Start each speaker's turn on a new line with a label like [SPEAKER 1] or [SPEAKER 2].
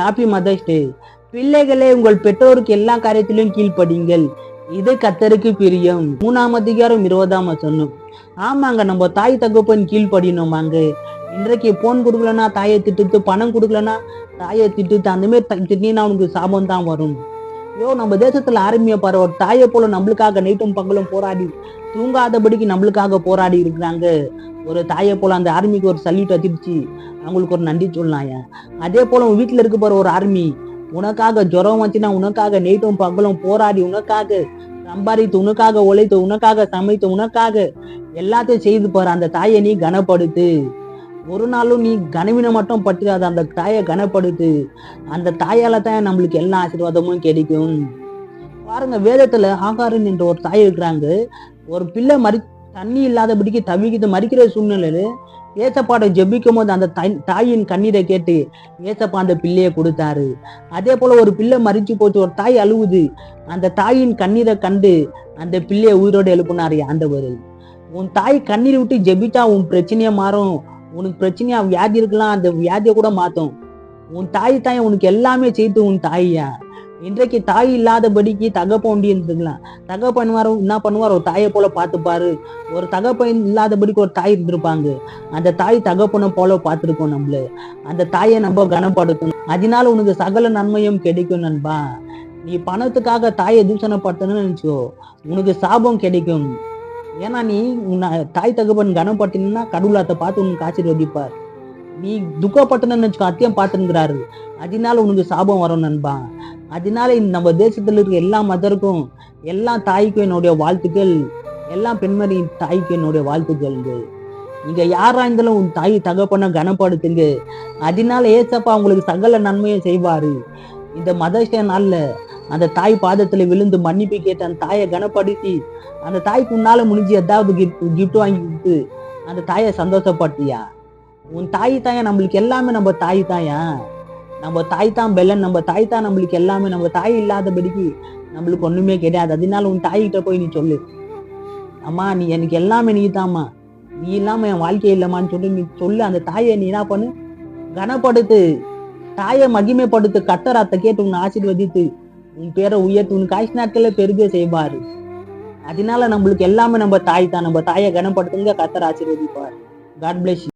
[SPEAKER 1] Happy mother's day பிள்ளைகளே உங்கள் பெற்றோருக்கு எல்லா காரியத்திலும் கீழ்ப்படிங்கள் இது கத்தருக்கு பிரியம். மூணாம் அதிகாரம் இருபதாம் வசனம். ஆமாங்க நம்ம தாய் தகப்பன் கீழ்ப்படினோமாங்க இன்றைக்கு போன் கொடுக்கலனா தாயை திட்டுத்து பணம் கொடுக்கலனா தாயை திட்டுத்து அந்த மாதிரி திட்டினா அவனுக்கு சாபம் தான் வரும். ஐயோ நம்ம தேசத்துல ஆரம்பிய பாரு ஒரு தாயை போல நம்மளுக்காக நைட்டும் பகலும் போராடி தூங்காதபடிக்கு நம்மளுக்காக போராடி இருக்கிறாங்க. ஒரு தாயை போல அந்த ஆர்மிக்கு ஒரு சல்யூட் அதிர்ச்சி அவங்களுக்கு ஒரு நன்றி சொல்லலாம் ஏன் அதே போல உன் வீட்டுல இருக்க போற ஒரு ஆர்மி. உனக்காக ஜுரம் வந்துச்சுன்னா உனக்காக நைட்டும் பகலும் போராடி உனக்காக சம்பாதித்து உனக்காக உழைத்து உனக்காக சமைத்து உனக்காக எல்லாத்தையும் செய்து பாரு. அந்த தாயை நீ கனப்படுத்து. ஒரு நாளும் நீ கனவினை மட்டும் பற்றிடாத. அந்த தாயை கனப்படுத்து. அந்த தாயால தான் நம்மளுக்கு எல்லா ஆசீர்வாதமும் கிடைக்கும். பாருங்க வேதத்துல ஆகாரன் என்ற ஒரு தாய் இருக்கிறாங்க. ஒரு பிள்ளை மறி தண்ணி இல்லாதபடிக்கு தவிக்கிட்டு மறிக்கிற சூழ்நிலையில ஏசப்பாட ஜெபிக்கும் போது அந்த தாயின் கண்ணீரை கேட்டு ஏசப்பா அந்த பிள்ளையை கொடுத்தாரு. அதே போல ஒரு பிள்ளை மறிச்சு போச்சு ஒரு தாய் அழுவுது. அந்த தாயின் கண்ணீரை கண்டு அந்த பிள்ளையை உயிரோடு எழுப்பினாரு ஆண்டவர். உன் தாய் கண்ணீர் விட்டு ஜெபிச்சா உன் பிரச்சனையை மாறும். உனக்கு பிரச்சனையா வியாதி இருக்கலாம் அந்த வியாதியை கூட மாத்தும். உன் தாய் தாய் உனக்கு எல்லாமே செய்து உன் தாயா இன்றைக்கு தாய் இல்லாதபடிக்கு தகப்பன் இருந்துக்கலாம். தகப்பன் வர என்ன பண்ணுவார்? ஒரு தாயை போல பார்த்துப்பாரு. ஒரு தகப்பன் இல்லாதபடிக்கு ஒரு தாய் இருந்திருப்பாங்க. அந்த தாய் தகப்பனை போல பார்த்துருக்கோம் நம்மள. அந்த தாயை நம்ம கனப்படுத்தணும். அதனால உனக்கு சகல நன்மையும் கிடைக்கும் நண்பா. நீ பணத்துக்காக தாயை தூஷணப்படுத்தணும்னு நினைச்சோ உனக்கு சாபம் கிடைக்கும். ஏன்னா நீ உன்னை தாய் தகப்பன் கனப்பட்டினா கடவுளாத்தை பார்த்து உனக்கு ஆசீர்வதிப்பார். நீ துக்கப்பட்டனு வச்சுக்கோ அத்தியம் பார்த்துங்கிறாரு அதனால உனக்கு சாபம் வரும் நண்பா. அதனால நம்ம தேசத்துல இருக்க எல்லா மதருக்கும் எல்லா தாய்க்கும் என்னுடைய வாழ்த்துக்கள். எல்லா பெண்மணி தாய்க்கு என்னுடைய வாழ்த்துக்கள் நீங்க யாரா இருந்தாலும் உன் தாய் தகப்பன கனப்படுத்துங்க. அதனால ஏசப்பா உங்களுக்கு சகல நன்மையை செய்வாரு. இந்த மதர்ஸ் நாள்ல அந்த தாய் பாதத்துல விழுந்து மன்னிப்பு கேட்டு அந்த தாயை கனப்படுத்தி அந்த தாய்க்கு உன்னால முடிஞ்சு ஏதாவது கிஃப்ட் கிஃப்ட் வாங்கி கொடுத்து அந்த தாயை சந்தோஷப்பட்டியா உன் தாய் தாயா நம்மளுக்கு எல்லாமே நம்ம தாய் தாயா? நம்ம தாய் தான் பெல்லன் நம்ம தாய் தான் நம்மளுக்கு எல்லாமே நம்ம தாய் இல்லாதபடிக்கு நம்மளுக்கு ஒண்ணுமே கிடையாது. அதனால உன் தாய்கிட்ட போய் நீ சொல்லு. அம்மா நீ எனக்கு எல்லாமே நீ தாம்மா நீ இல்லாம என் வாழ்க்கை இல்லம்மான்னு சொல்லி. நீ சொல்லு அந்த தாயை நீ என்ன பண்ணு? கனப்படுத்து. தாயை மகிமைப்படுத்து. கத்தர் அத்தை கேட்டு உன்னை ஆசீர்வதித்து உன் பேரை உயர்த்து உன் காய்ச்சி நாட்கள்ல பெருக செய்வாரு. அதனால நம்மளுக்கு எல்லாமே நம்ம தாய் தான். நம்ம தாயை கனப்படுத்துங்க கத்தர் ஆசீர்வதிப்பார். God plus